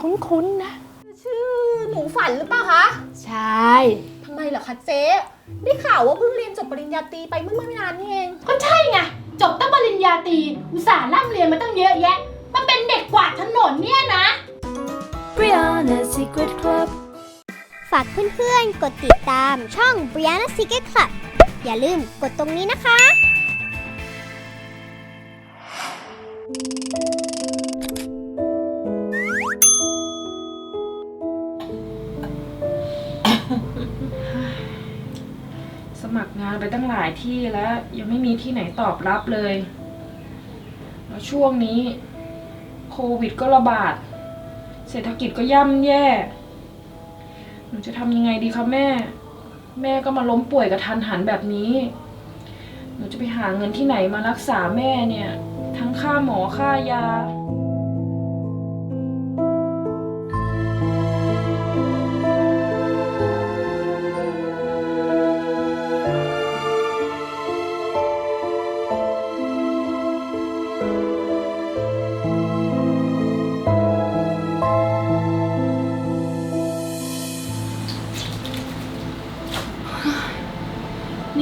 คุ้นๆนะ ชื่อหนูฝันหรือเปล่าคะใช่ ทำไมเหรอคะเจ๊ ได้ข่าวว่าเพิ่งเรียนจบปริญญาตรีไปเมื่อไม่นานนี่เอง ก็ใช่ไง จบตั้งปริญญาตรีอุตส่าห์ร่ำเรียนมาตั้งเยอะแยะมาเป็นเด็กกวาดถนนเนี่ยนะ Brianna's Secret Club ฝากเพื่อนๆ กดติดตามช่อง Brianna Secret Club อย่าลืมกดตรงนี้นะคะ มัครงานไปตั้งหลายที่แล้วยังไม่มีที่ไหนตอบรับเลยแล้วช่วงนี้โควิดก็ระบาด เศรษฐกิจก็ย่ำแย่ หนูจะทำยังไงดีคะแม่ แม่ก็มาล้มป่วยกระทันหันแบบนี้ หนูจะไปหาเงินที่ไหนมารักษาแม่เนี่ย ทั้งค่าหมอค่ายา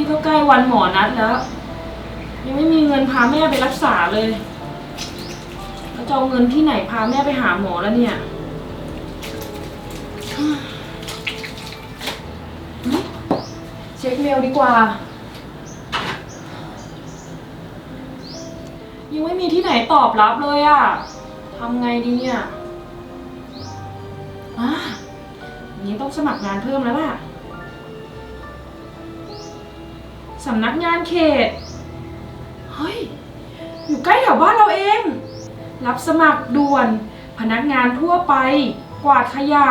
ก็ใกล้วันหมอนัดแล้ว ยังไม่มีเงินพาแม่ไปรักษาเลย แล้วจะเอาเงินที่ไหนพาแม่ไปหาหมอแล้วเนี่ยเฮ้ยเช็คเมลดีกว่า ยังไม่มีที่ไหนตอบรับเลยอะทำไงดีเนี่ยอะอย่างนี้ต้องสมัครงานเพิ่มแล้วล่ะ สำนักงานเขต เฮ้ย อยู่ใกล้แถวบ้านเราเอง รับสมัครด่วน พนักงานทั่วไป กวาดขยะ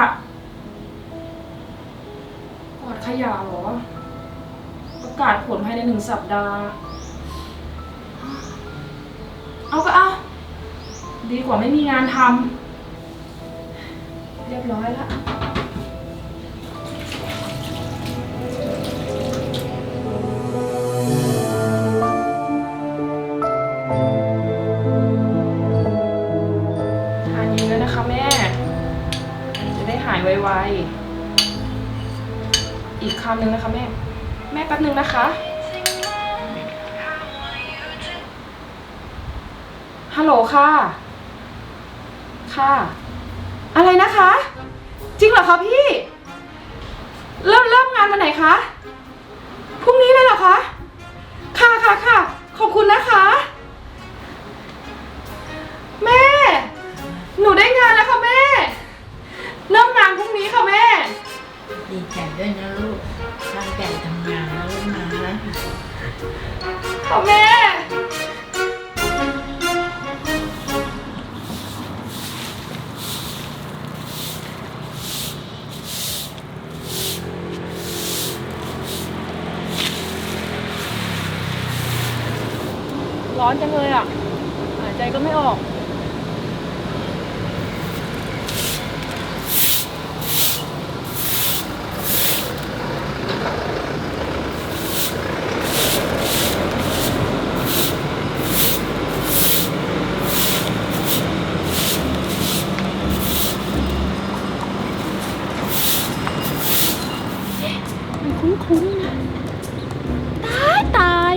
กวาดขยะเหรอ ประกาศผลภายในหนึ่งสัปดาห์ เอาก็เอาดีกว่าไม่มีงานทำ เรียบร้อยแล้ว ๆอีกคำหนึ่งนะคะแม่ แม่แป๊บหนึ่งนะคะ ฮัลโหลค่ะ ค่ะ อะไรนะคะ จริงเหรอคะพี่ เริ่มเริ่มงานวันไหนคะ พรุ่งนี้เลยเหรอคะ ค่ะค่ะค่ะ ขอบคุณนะคะ แม่ หนูได้งานแล้วค่ะแม่ เริ่มงานพรุ่งนี้ค่ะแม่ ดีใจด้วยนะลูก ค่ะแม่ ร้อนจังเลยอะ หายใจก็ไม่ออก คุ้นๆนะตายตาย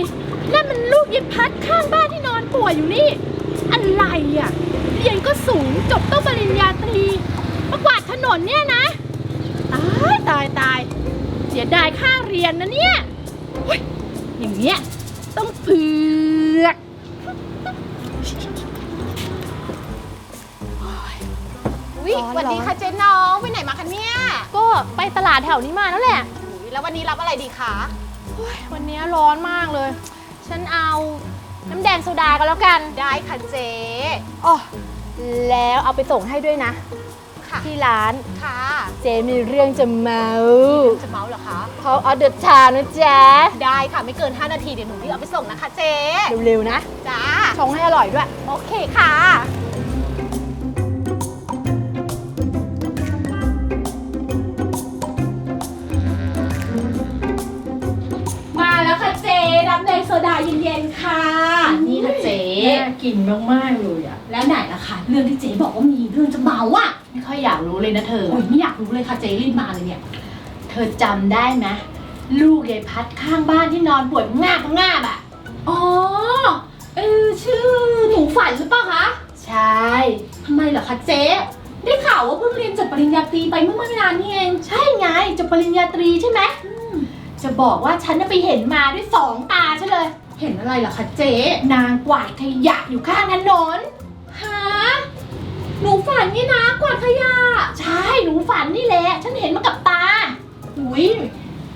นั่นมันลูกยิบพัดข้างบ้านที่นอนป่วยอยู่นี่ อะไรอะ เรียนก็สูงจบต้องปริญญาตรีมากวาดถนนเนี่ยนะ ตายตายตายเสียดายค่าเรียนนะเนี่ยเฮ้ยอย่างเงี้ยต้องเผือกอุ๊ยร้อนสวัสดีร้อนค่ะเจ๊น้อง ไปไหนมาคะเนี่ย ก็ไปตลาดแถวนี้มานั่นแหละอุ๊ย แล้ววันนี้รับอะไรดีคะวันนี้ร้อนมากเลย ฉันเอาน้ำแดงโซดาก็แล้วกัน ได้ค่ะเจ๊อ๋อแล้วเอาไปส่งให้ด้วยนะ ค่ะ ที่ร้าน ค่ะ เจมีเรื่องจะเมาจะเมาเหรอคะ เขาออเดอร์ชานะจ๊ะ ได้ค่ะไม่เกิน 5 นาทีเดี๋ยวหนูรีบเอาไปส่งนะคะเจ๊เร็วๆนะ จ้า ชงให้อร่อยด้วย โอเคค่ะ ซดาเย็นๆค่ะ นี่ค่ะเจน่ากินมากๆเลยอะ แล้วไหนล่ะคะเรื่องที่เจบอกว่ามีเรื่องจะเมาอะไม่ค่อยอยากรู้เลยนะเธอ โอ้ยไม่อยากรู้เลยค่ะเจ๊รีบมาเลยเนี่ย เธอจำได้ไหมลูกยายพัดข้างบ้านที่นอนป่วยง่าบง่าบอะ อ๋อ เออชื่อหนูฝันหรือเปล่าคะใช่ ทำไมเหรอคะเจ๊ ได้ข่าวว่าเพิ่งเรียนจบปริญญาตรีไปเมื่อไม่นานนี่เอง ใช่ไงจบปริญญาตรีใช่ไหม จะบอกว่าฉันน่ะไปเห็นมาด้วยสองตาฉันเลย เห็นอะไรเหรอคะเจ๊นางกวาดขยะอยู่ข้างถนนฮะหนูฝันนี่นะกวาดขยะ ใช่หนูฝันนี่แหละ ฉันเห็นมากับตาอุ้ย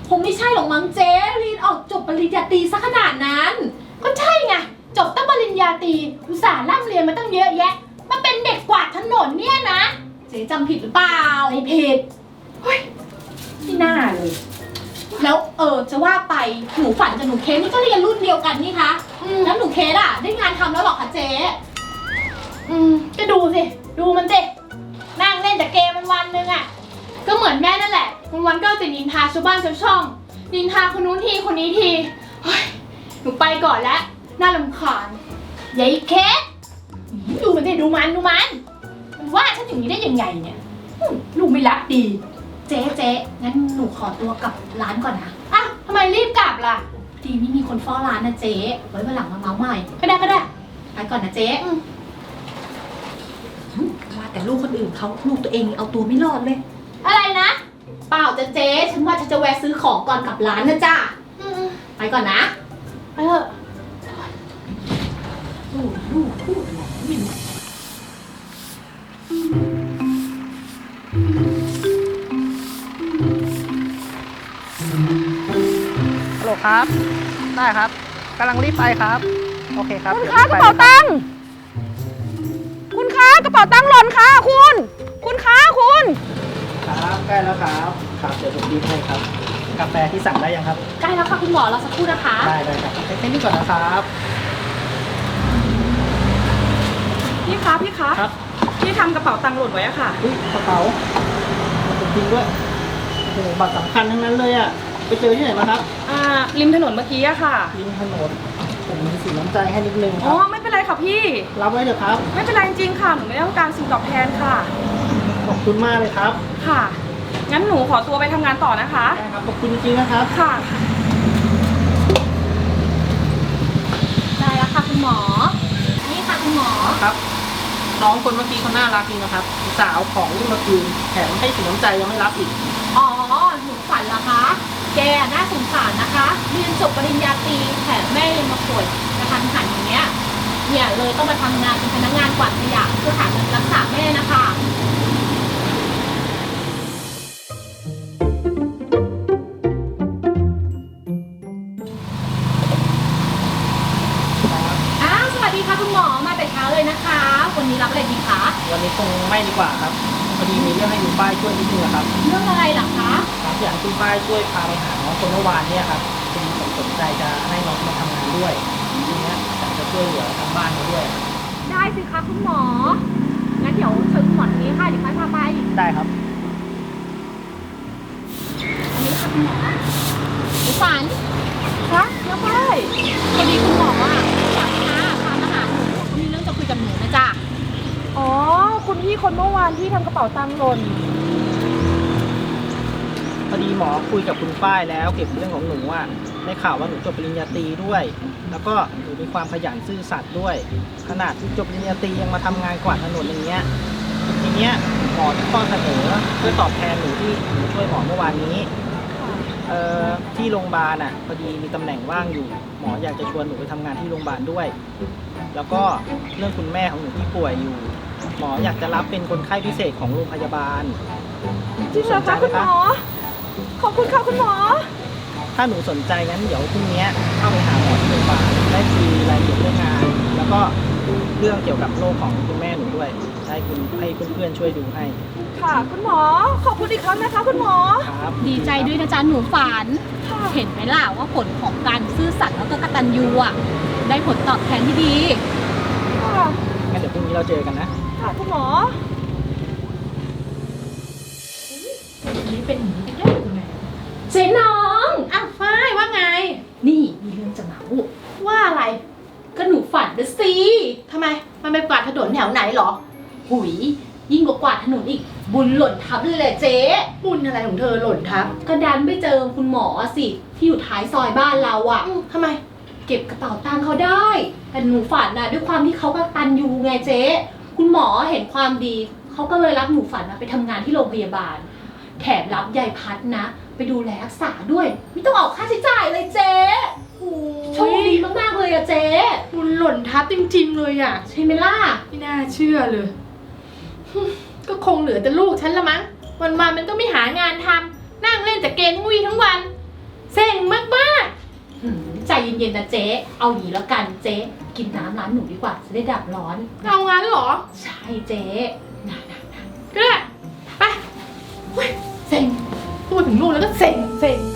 คงไม่ใช่หรอกมั้งเจ๊เรียนออกจบปริญญาตรีซะขนาดนั้น ก็ใช่ไงจบตั้งปริญญาตรีอุตส่าห์ร่ำเรียนมาตั้งเยอะแยะ มาเป็นเด็กกวาดถนนเนี่ยนะ เจ๊จำผิดหรือเปล่าไม่ผิดเฮ้ยที่หน้าเลย แล้วเออจะว่าไปหนูฝันกับหนูเคสนี่ก็เรียนรุ่นเดียวกันนี่คะแล้วหนูเคสอะได้งานทำแล้วเหรอคะเจ๊อืมก็ดูสิ ดูมันสินั่งเล่นแต่เกมมันวันหนึงอะก็เหมือนแม่นั่นแหละวันวันๆก็เอาแต่นินทาชาวบ้านชาวช่อง นินทาคนนู้นทีคนนี้ทีเฮ้ยหนูไปก่อนแล้วน่ารำคาญยายเคสดูมันสิดูมันดูมันมันว่าฉันอย่างนี้ได้ยังไงเนี่ยอืมลูกไม่รักดี เจ๊เจ๊งั้นหนูขอตัวกลับร้านก่อนนะอ้าวทำไมรีบกลับล่ะ ดีไม่มีคนเฝ้าร้านนะเจ๊ไว้วันหลังมาเมาใหม่ก็ได้ก็ได้ไปก่อนนะเจ๊อืมว่าแต่ลูกคนอื่นเขาลูกตัวเองเอาตัวไม่รอดเลย อะไรนะ เปล่าจะเจ๊ฉันว่าฉันจะแวะซื้อของก่อนกลับร้านนะจ้าอืมไปก่อนนะไปเถอะลูกลูกพูดอะไรไม่รู้ ครับ ได้ครับกำลังรีบไปครับ โอเคครับคุณดี๋ยวคะรีบกระไปเป๋าตังค์คุณคะกระเป๋าตังค์หล่นค่ะคุณ คุณคะคุณ ครับใกล้แล้วครับครับเดี๋ยวผมรีบให้ครับ กาแฟที่สั่งได้ยังครับ ใกล้แล้วค่ะคุณหมอเราสักครู่นะคะ ได้ได้ครับแค่นี้ก่อนนะครับพี่คะพี่คะครับพี่ทำกระเป๋าตังค์หล่นไว้อะค่ะอุ้ยกระเป๋าจริงๆด้วยโอ้โหบัตรสำคัญทั้งนั้นเลยอะ ไปเจอที่ไหนมาครับอ่าริมถนนเมื่อกี้อะค่ะ ริมถนนผมมีสินน้ำใจให้นิดนึงคอ๋อรับไม่เป็นไรค่ะพี่ รับไว้เถอะครับ ไม่เป็นไรจริงๆค่ะ หนูไม่ได้ต้องการสิ่งตอบแทนค่ะ ขอบคุณมากเลยครับค่ะ งั้นหนูขอตัวไปทำงานต่อนะคะ ได้ครับขอบคุณจริงๆนะครับ ค่ะ ได้แล้วค่ะคุณหมอ นี่ค่ะคุณหมอ ครับ น้องคนเมื่อกี้เขาน่ารักจริงนะครับอุตสาวเอาของที่มาคืนแถมให้สินน้ำใจยังไม่รับอีก อ๋อหนูฝันเหรอคะ แกน่าสงสารนะคะ เรียนจบปริญญาตรีแถมแม่ยังมาป่วยกระทันหันอย่างเงี้ย เนี่ยเลยต้องมาทำงานเป็นพนักงานกวาดขยะเพื่อหาเงินรักษาแม่นะคะอ้าวสวัสดีค่ะคุณหมอมาแต่เช้าเลยนะคะ วันนี้รับอะไรดีคะวันนี้คงไม่ดีกว่าครับพอดีมีเรื่องให้คุณป้ายช่วยนิดนึงอะครับ เรื่องอะไรเหรอคะครับ อยากให้คุณป้ายช่วยพาไปหาน้องคนเมื่อวานเนี่ยครับคุณผมสนใจจะให้น้องมาทำงานด้วยทีเนี้ยอยากจะช่วยเหลือทางบ้านเขาด้วยได้สิคะคุณหมอ งั้นเดี๋ยวเชิญคุณหมอตรงนี้ค่ะเดี๋ยวค่อยพาไป ได้ครับ อันนี้ค่ะคุณหมอหนูฝันคะแล้วไปพอดีคุณหมออะอยากพาพามาหาหนูเขามีเรื่องจะคุยกับหนูนะจ๊ะ อ๋อ คุณพี่คนเมื่อวานที่ทำกระเป๋าตังค์หล่นพ อดีหมอคุยกับคุณป้ายแล้วเกี่ยวกับเรื่องของหนูอะได้ข่าวว่าหนูจบปริญญาตรีด้วย แล้วก็หนูมีความขยันซื่อสัตย์ด้วย ขนาดที่จบปริญญาตรียังมาทำงานกวาดถนนอย่างเงี้ยทีเนี้ยหมอที่ข้อเสนอเพื่อตอบแทนหนูที่หนูช่วยหมอเมื่อวานนี้เอ่อที่โรงพยาบาลอะพอดีมีตำแหน่งว่างอยู่ หมออยากจะชวนหนูไปทำงานที่โรงพยาบาลด้วย แล้วก็เรื่องคุณแม่ของหนูที่ป่วยอยู่ หมออยากจะรับเป็นคนไข้พิเศษของโรงพยาบาลจริงเหรอคะคุณหมอ ขอบคุณค่ะคุณหมอ ถ้าหนูสนใจงั้นเดี๋ยวพรุ่งนี้เข้าไปหาหมอที่โรงพยาบาลได้คุยรายละเอียดเรื่องงาน แล้วก็เรื่องเกี่ยวกับโรคของคุณแม่หนูด้วยให้คุณให้เพื่อนๆช่วยดูให้ค่ะ คุณหมอ ขอบคุณอีกครั้งนะคะ คุณหมอ ครับดีใจด้วยนะจ๊ะหนูฝันเห็นไหมล่ะว่าผลของการซื่อสัตย์แล้วก็กตัญญูอะได้ผลตอบแทนที่ดี ค่ะ งั้นเดี๋ยวพรุ่งนี้เราเจอกันนะ ค่ะ คุณหมอ นี่เป็นอย่างนี้ได้ยังไง เจ๊น้องอ้าวฝ้ายว่าไง นี่มีเรื่องจะเมาว่าอะไร ก็หนูฝันนะสิทำไม มันไปกวาดถนนแถวไหนเหรอ หุย ยิ่งกว่ากวาดถนนอีก บุญหล่นทับเลยแหละเจ๊ บุญอะไรของเธอหล่นทับก็ดันไปเจอคุณหมอสิ ที่อยู่ท้ายซอยบ้านเราอะอืมทำไม เก็บกระเป๋าตังค์เขาได้ แต่หนูฝันนะด้วยความที่เขาก็ตันยูไงเจ๊ คุณหมอเห็นความดี เขาก็เลยรับหนูฝันนะไปทำงานที่โรงพยาบาล แถมรับยายพัดนะ ไปดูแลรักษาด้วย ไม่ต้องออกค่าใช้จ่ายเลยเจ๊โชคดีมากๆเลยอะเจ๊บุญหล่นทับจริงๆเลยอะใช่ไหมล่ะไม่น่าเชื่อเลย ก็คงเหลือแต่ลูกฉันละมั้งวันๆมันก็ไม่หางานทำนั่งเล่นแต่เกมงุยทั้งวันเซ็งมากหืมใจเย็นๆนะเจ๊เอาอย่างนี้แล้วกันเจ๊กินน้ำร้านหนูดีกว่าจะได้ดับร้อนๆเอางั้นเหรอ ใช่เจ๊นะนะนะก็ได้ número 100.